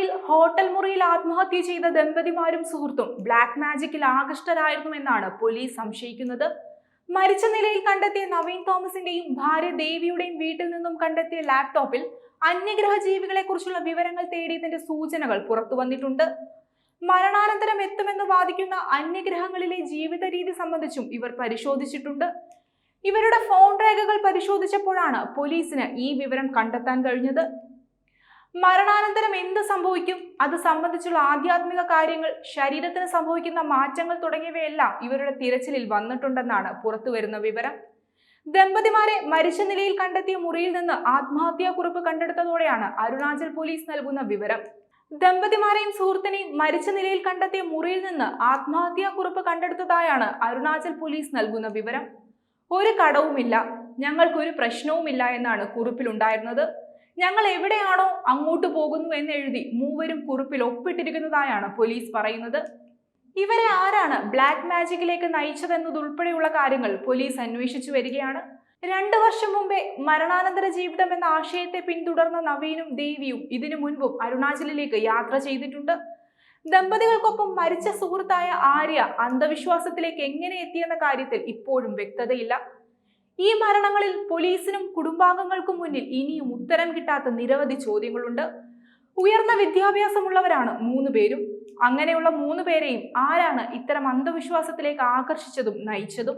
സിറോയിൽ hotel മുറിയിൽ ആത്മഹത്യ ചെയ്ത ദമ്പതിമാരും സുഹൃത്തും ബ്ലാക്ക് മാജിക്കിൽ ആകൃഷ്ടരായിരുന്നു എന്നാണ് പോലീസ് സംശയിക്കുന്നത്. മരിച്ച നിലയിൽ കണ്ടെത്തിയ നവീൻ തോമസിന്റെയും ഭാര്യ ദേവിയുടെയും വീട്ടിൽ നിന്നും കണ്ടെത്തിയ ലാപ്ടോപ്പിൽ അന്യഗ്രഹ ജീവികളെ കുറിച്ചുള്ള വിവരങ്ങൾ തേടിയതിന്റെ സൂചനകൾ പുറത്തു വന്നിട്ടുണ്ട്. മരണാനന്തരം എത്തുമെന്ന് വാദിക്കുന്ന അന്യഗ്രഹങ്ങളിലെ ജീവിത രീതി സംബന്ധിച്ചും ഇവർ പരിശോധിച്ചിട്ടുണ്ട്. ഇവരുടെ ഫോൺ രേഖകൾ പരിശോധിച്ചപ്പോഴാണ് പോലീസിന് ഈ വിവരം കണ്ടെത്താൻ കഴിഞ്ഞത്. മരണാനന്തരം എന്ത് സംഭവിക്കും? അത് സംബന്ധിച്ചുള്ള ആധ്യാത്മിക കാര്യങ്ങൾ ശരീരത്തിന് സംഭവിക്കുന്ന മാറ്റങ്ങൾ തുടങ്ങിയവയെല്ലാം ഇവരുടെ തിരച്ചിലിൽ വന്നിട്ടുണ്ടെന്നാണ് പുറത്തുവരുന്ന വിവരം. ദമ്പതിമാരെ മരിച്ച നിലയിൽ കണ്ടെത്തിയ മുറിയിൽ നിന്ന് ആത്മഹത്യാക്കുറിപ്പ് കണ്ടെടുത്തതോടെയാണ് അരുണാചൽ പോലീസ് നൽകുന്ന വിവരം. ദമ്പതിമാരെയും സുഹൃത്തിനെയും മരിച്ച നിലയിൽ കണ്ടെത്തിയ മുറിയിൽ നിന്ന് ആത്മഹത്യാക്കുറിപ്പ് കണ്ടെടുത്തതായാണ് അരുണാചൽ പോലീസ് നൽകുന്ന വിവരം. ഒരു കടവുമില്ല ഞങ്ങൾക്കൊരു പ്രശ്നവുമില്ല എന്നാണ് കുറിപ്പിലുണ്ടായിരുന്നത്. ഞങ്ങൾ എവിടെയാണോ അങ്ങോട്ട് പോകുന്നു എന്ന് എഴുതി മൂവരും കുറിപ്പിൽ ഒപ്പിട്ടിരിക്കുന്നതായാണ് പോലീസ് പറയുന്നത്. ഇവരെ ആരാണ് ബ്ലാക്ക് മാജിക്കിലേക്ക് നയിച്ചതെന്നതുൾപ്പെടെയുള്ള കാര്യങ്ങൾ പോലീസ് അന്വേഷിച്ചു വരികയാണ്. രണ്ടു വർഷം മുമ്പേ മരണാനന്തര ജീവിതം എന്ന ആശയത്തെ പിന്തുടർന്ന നവീനും ദേവിയും ഇതിനു മുൻപും അരുണാചലിലേക്ക് യാത്ര ചെയ്തിട്ടുണ്ട്. ദമ്പതികൾക്കൊപ്പം മരിച്ച സുഹൃത്തായ ആര്യ അന്ധവിശ്വാസത്തിലേക്ക് എങ്ങനെ എത്തിയെന്ന കാര്യത്തിൽ ഇപ്പോഴും വ്യക്തതയില്ല. ഈ മരണങ്ങളിൽ പോലീസിനും കുടുംബാംഗങ്ങൾക്കും മുന്നിൽ ഇനിയും ഉത്തരം കിട്ടാത്ത നിരവധി ചോദ്യങ്ങളുണ്ട്. ഉയർന്ന വിദ്യാഭ്യാസമുള്ളവരാണ് മൂന്ന് പേരും. അങ്ങനെയുള്ള മൂന്ന് പേരെയും ആരാണ് ഇത്തരം അന്ധവിശ്വാസത്തിലേക്ക് ആകർഷിച്ചതും നയിച്ചതും?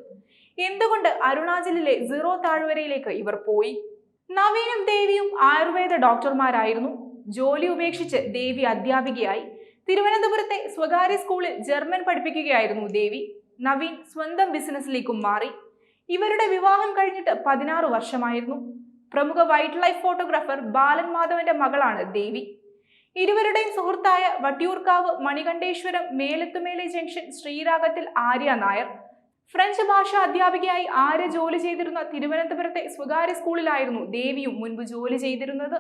എന്തുകൊണ്ട് അരുണാചലിലെ സീറോ താഴ്വരയിലേക്ക് ഇവർ പോയി? നവീനും ദേവിയും ആയുർവേദ ഡോക്ടർമാരായിരുന്നു. ജോലി ഉപേക്ഷിച്ച് ദേവി അധ്യാപികയായി. തിരുവനന്തപുരത്തെ സ്വകാര്യ സ്കൂളിൽ ജർമ്മൻ പഠിപ്പിക്കുകയായിരുന്നു ദേവി. നവീൻ സ്വന്തം ബിസിനസ്സിലേക്കും മാറി. ഇവരുടെ വിവാഹം കഴിഞ്ഞിട്ട് പതിനാറ് വർഷമായിരുന്നു. പ്രമുഖ വൈൽഡ് ലൈഫ് ഫോട്ടോഗ്രാഫർ ബാലൻ മാധവന്റെ മകളാണ് ദേവി. ഇരുവരുടെയും സുഹൃത്തായ വട്ടിയൂർക്കാവ് മണികണ്ഠേശ്വരം മേലത്തുമേലെ ജംഗ്ഷൻ ശ്രീരാഗത്തിൽ ആര്യ നായർ. ഫ്രഞ്ച് ഭാഷ അധ്യാപികയായി ആര്യ ജോലി ചെയ്തിരുന്ന തിരുവനന്തപുരത്തെ സ്വകാര്യ സ്കൂളിലായിരുന്നു ദേവിയും മുൻപ് ജോലി ചെയ്തിരുന്നത്.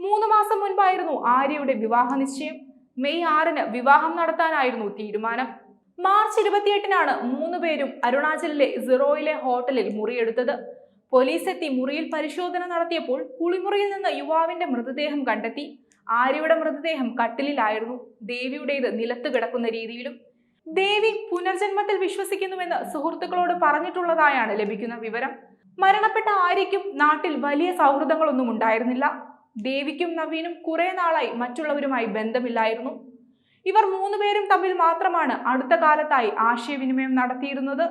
മൂന്ന് മാസം മുൻപായിരുന്നു ആര്യയുടെ വിവാഹ നിശ്ചയം. മെയ് ആറിന് വിവാഹം നടത്താനായിരുന്നു തീരുമാനം. മാർച്ച് ഇരുപത്തിയെട്ടിനാണ് മൂന്ന് പേരും അരുണാചലിലെ സിറോയിലെ ഹോട്ടലിൽ മുറിയെടുത്തത്. പോലീസ് എത്തി മുറിയിൽ പരിശോധന നടത്തിയപ്പോൾ കുളിമുറിയിൽ നിന്ന് യുവാവിന്റെ മൃതദേഹം കണ്ടെത്തി. ആര്യയുടെ മൃതദേഹം കട്ടിലിലായിരുന്നു. ദേവിയുടേത് നിലത്ത് കിടക്കുന്ന രീതിയിലും ദേവി പുനർജന്മത്തിൽ വിശ്വസിക്കുന്നുവെന്ന് സുഹൃത്തുക്കളോട് പറഞ്ഞിട്ടുള്ളതായാണ് ലഭിക്കുന്ന വിവരം. മരണപ്പെട്ട ആര്യയ്ക്കും നാട്ടിൽ വലിയ സൗഹൃദങ്ങളൊന്നും ഉണ്ടായിരുന്നില്ല. ദേവിക്കും നവീനും കുറെ നാളായി മറ്റുള്ളവരുമായി ബന്ധമില്ലായിരുന്നു. ഇവർ മൂന്നുപേരും തമ്മിൽ മാത്രമാണ് അടുത്ത കാലത്തായി ആശയവിനിമയം നടത്തിയിരുന്നത്.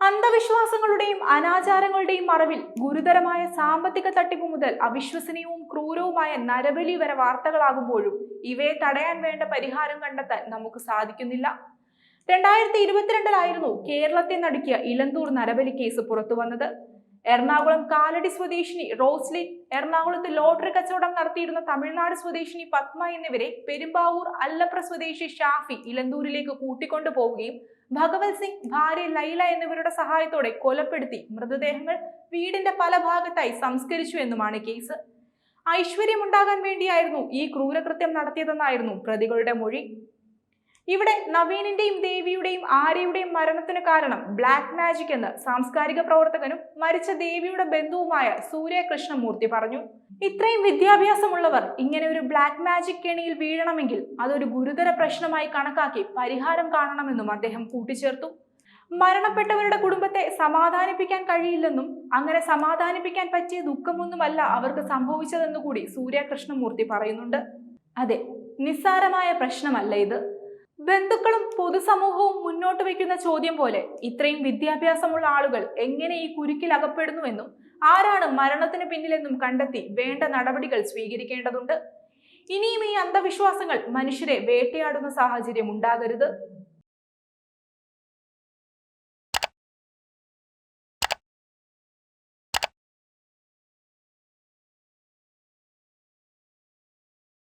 അന്ധവിശ്വാസങ്ങളുടെയും അനാചാരങ്ങളുടെയും മറവിൽ ഗുരുതരമായ സാമ്പത്തിക തട്ടിപ്പ് മുതൽ അവിശ്വസനീയവും ക്രൂരവുമായ നരബലി വരെ വാർത്തകളാകുമ്പോഴും ഇവയെ തടയാൻ വേണ്ട പരിഹാരം കണ്ടെത്താൻ നമുക്ക് സാധിക്കുന്നില്ല. രണ്ടായിരത്തി ഇരുപത്തിരണ്ടിലായിരുന്നു കേരളത്തെ നടുക്കിയ ഇലന്തൂർ നരബലി കേസ് പുറത്തു വന്നത് എറണാകുളം കാലടി സ്വദേശിനി റോസ്ലി എറണാകുളത്ത് ലോട്ടറി കച്ചവടം നടത്തിയിരുന്ന തമിഴ്നാട് സ്വദേശിനി പത്മ എന്നിവരെ പെരുമ്പാവൂർ അല്ലപ്ര സ്വദേശി ഷാഫി ഇലന്തൂരിലേക്ക് കൂട്ടിക്കൊണ്ടു പോവുകയും ഭഗവത് സിംഗ് ഭാര്യ ലൈല എന്നിവരുടെ സഹായത്തോടെ കൊലപ്പെടുത്തി മൃതദേഹങ്ങൾ വീടിന്റെ പല ഭാഗത്തായി സംസ്കരിച്ചു എന്നുമാണ് കേസ്. ഐശ്വര്യമുണ്ടാകാൻ വേണ്ടിയായിരുന്നു ഈ ക്രൂരകൃത്യം നടത്തിയതെന്നായിരുന്നു പ്രതികളുടെ മൊഴി. ഇവിടെ നവീനിന്റെയും ദേവിയുടെയും ആര്യയുടെയും മരണത്തിന് കാരണം ബ്ലാക്ക് മാജിക് എന്ന് സാംസ്കാരിക പ്രവർത്തകനും മരിച്ച ദേവിയുടെ ബന്ധുവുമായ സൂര്യകൃഷ്ണമൂർത്തി പറഞ്ഞു. ഇത്രയും വിദ്യാഭ്യാസമുള്ളവർ ഇങ്ങനെ ഒരു ബ്ലാക്ക് മാജിക് കെണിയിൽ വീഴണമെങ്കിൽ അതൊരു ഗുരുതര പ്രശ്നമായി കണക്കാക്കി പരിഹാരം കാണണമെന്നും അദ്ദേഹം കൂട്ടിച്ചേർത്തു. മരണപ്പെട്ടവരുടെ കുടുംബത്തെ സമാധാനിപ്പിക്കാൻ കഴിയില്ലെന്നും അങ്ങനെ സമാധാനിപ്പിക്കാൻ പറ്റിയ ദുഃഖമൊന്നുമല്ല അവർക്ക് സംഭവിച്ചതെന്നു കൂടി സൂര്യ കൃഷ്ണമൂർത്തി പറയുന്നുണ്ട്. അതെ നിസ്സാരമായ പ്രശ്നമല്ല ഇത്. ബന്ധുക്കളും പൊതുസമൂഹവും മുന്നോട്ട് വയ്ക്കുന്ന ചോദ്യം പോലെ ഇത്രയും വിദ്യാഭ്യാസമുള്ള ആളുകൾ എങ്ങനെ ഈ കുരുക്കിൽ അകപ്പെടുന്നുവെന്നും ആരാണ് മരണത്തിന് പിന്നിലെന്നും കണ്ടെത്തി വേണ്ട നടപടികൾ സ്വീകരിക്കേണ്ടതുണ്ട്. ഇനിയും ഈ അന്ധവിശ്വാസങ്ങൾ മനുഷ്യരെ വേട്ടയാടുന്ന സാഹചര്യം ഉണ്ടാകരുത്.